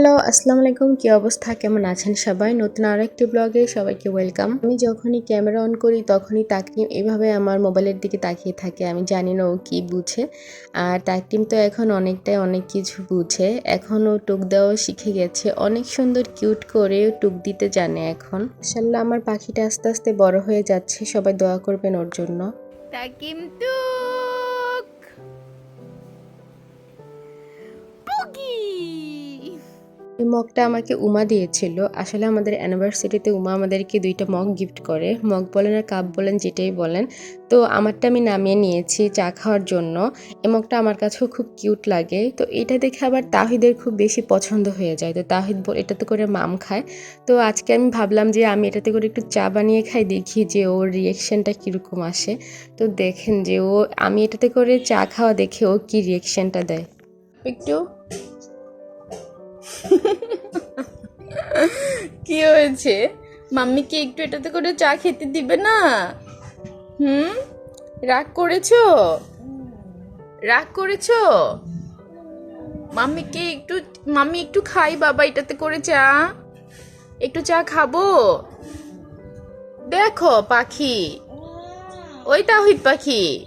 Hello, আসসালামু আলাইকুম। কি অবস্থা? কেমন আছেন সবাই? নতুন আরও একটি ব্লগে সবাইকে ওয়েলকাম। আমি যখনই ক্যামেরা অন করি, তখনই তাকিম এভাবে আমার মোবাইলের দিকে তাকিয়ে থাকে। আমি জানি না ও কি বুঝে। আর তাকিম তো এখন অনেকটাই অনেক কিছু বুঝে। এখন ও টুক দেওয়া শিখে গেছে। অনেক সুন্দর, কিউট করে টুক দিতে জানে এখন। ইনশাল্লাহ আমার পাখিটা আস্তে আস্তে বড় হয়ে যাচ্ছে। সবাই দোয়া করবেন ওর জন্য। তাকিম টুক এই মগটা আমাকে উমা দিয়েছিল। আসলে আমাদের অ্যানিভার্সারিতে উমা আমাদেরকে দুইটা মগ গিফট করে। মগ বলেন আর কাপ বলেন, যেটাই বলেন। তো আমারটা আমি নামিয়ে নিয়েছি চা খাওয়ার জন্য। এই মগটা আমার কাছেও খুব কিউট লাগে। তো এটা দেখে আবার তাহিদের খুব বেশি পছন্দ হয়ে যায়। তো তাহিদ এটাতে করে মাম খায়। তো আজকে আমি ভাবলাম যে আমি এটাতে করে একটু চা বানিয়ে খাই, দেখি যে ওর রিয়েকশনটা কীরকম আসে। তো দেখেন যে ও, আমি এটাতে করে চা খাওয়া দেখে ও কী রিয়েকশনটা দেয়। একটু কি হয়েছে? মাম্মিকে একটু এটাতে করে চা খেতে দিবে না? হুম? রাগ করেছ? রাগ করেছ? মাম্মিকে একটু, মাম্মি একটু খাই বাবা এটাতে করে চা। একটু চা খাব? দেখো পাখি। ওই তাহিদ পাখি।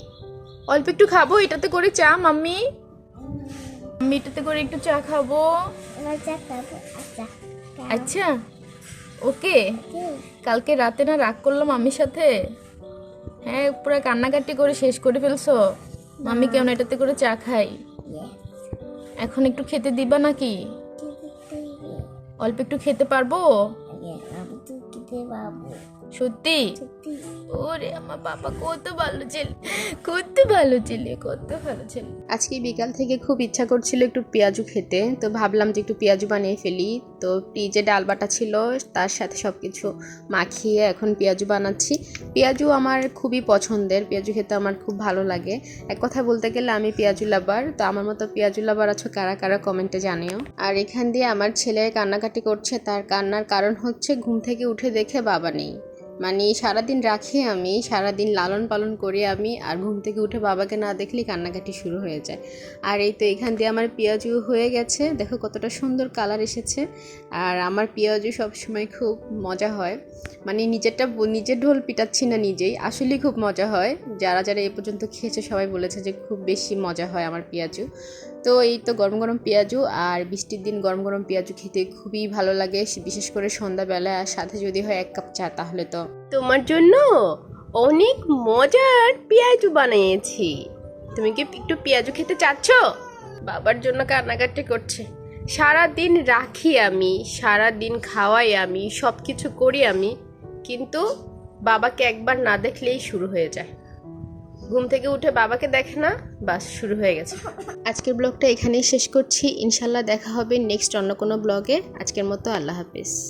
অল্প একটু খাব এটাতে করে চা, মাম্মি। মাম্মি এটাতে করে একটু চা খাব? আচ্ছা। আচ্ছা ওকে। কালকে রাতে না রাগ করলাম মামির সাথে। হ্যাঁ পুরো কান্নাকাটি করে শেষ করে ফেলছো। মামি কেমন এটাতে করে চা খাই এখন একটু খেতে দিবা নাকি? অল্প একটু খেতে পারব। সত্যি? ওরে আমার বাবা কত ভালো ছেলে কত ভালো ছেলে কত ভালো ছেলে। আজকে বিকাল থেকে খুব ইচ্ছা করছিল একটু পেঁয়াজু খেতে তো ভাবলাম যে একটু পেঁয়াজু বানিয়ে ফেলি। তো ফ্রিজে ডাল বাটা ছিল তার সাথে সব কিছু মাখিয়ে এখন পেঁয়াজু বানাচ্ছি। পেঁয়াজু আমার খুবই পছন্দের পেঁয়াজু খেতে আমার খুব ভালো লাগে। এক কথা বলতে গেলে আমি পেঁয়াজু লাভার তো আমার মতো পেঁয়াজু লাভার আছো কারা কারা কমেন্টে জানিও। আর এখান দিয়ে আমার ছেলে কান্নাকাটি করছে তার কান্নার কারণ হচ্ছে ঘুম থেকে উঠে দেখে বাবা নেই। মানে সারাদিন রাখি আমি, সারাদিন লালন পালন করি আমি আর ঘুম থেকে উঠে বাবাকে না দেখলেই কান্নাকাটি শুরু হয়ে যায়। আর এই তো এখান দিয়ে আমার পেঁয়াজু হয়ে গেছে। দেখো কতটা সুন্দর কালার এসেছে। আর আমার পেঁয়াজু সবসময় খুব মজা হয়। মানে নিজেরটা নিজের ঢোল পিটাচ্ছি না নিজেই। আসলেই খুব মজা হয়। যারা যারা এ পর্যন্ত খেয়েছে সবাই বলেছে যে খুব বেশি মজা হয় আমার পেঁয়াজু। তো এই তো গরম গরম পেঁয়াজু আর বৃষ্টির দিন গরম গরম পেঁয়াজু খেতে খুবই ভালো লাগে বিশেষ করে সন্ধ্যাবেলায়। আর সাথে যদি হয় এক কাপ চা তাহলে তো। তোমার জন্য অনেক মজার পেঁয়াজু বানিয়েছি। তুমি কি একটু পেঁয়াজু খেতে চাচ্ছ? বাবার জন্য কান্নাকাটি করছে। সারা দিন রাখি আমি সারা দিন খাওয়াই আমি সব কিছু করি আমি, কিন্তু বাবাকে একবার না দেখলেই শুরু হয়ে যায়। ঘুম থেকে উঠে বাবাকে দেখে না, বাস শুরু হয়ে গেছে। আজকের ব্লগটা এখানেই শেষ করছি। ইনশাল্লাহ দেখা হবে নেক্সট অন্য কোনো ব্লগে। আজকের মতো আল্লাহ হাফিজ।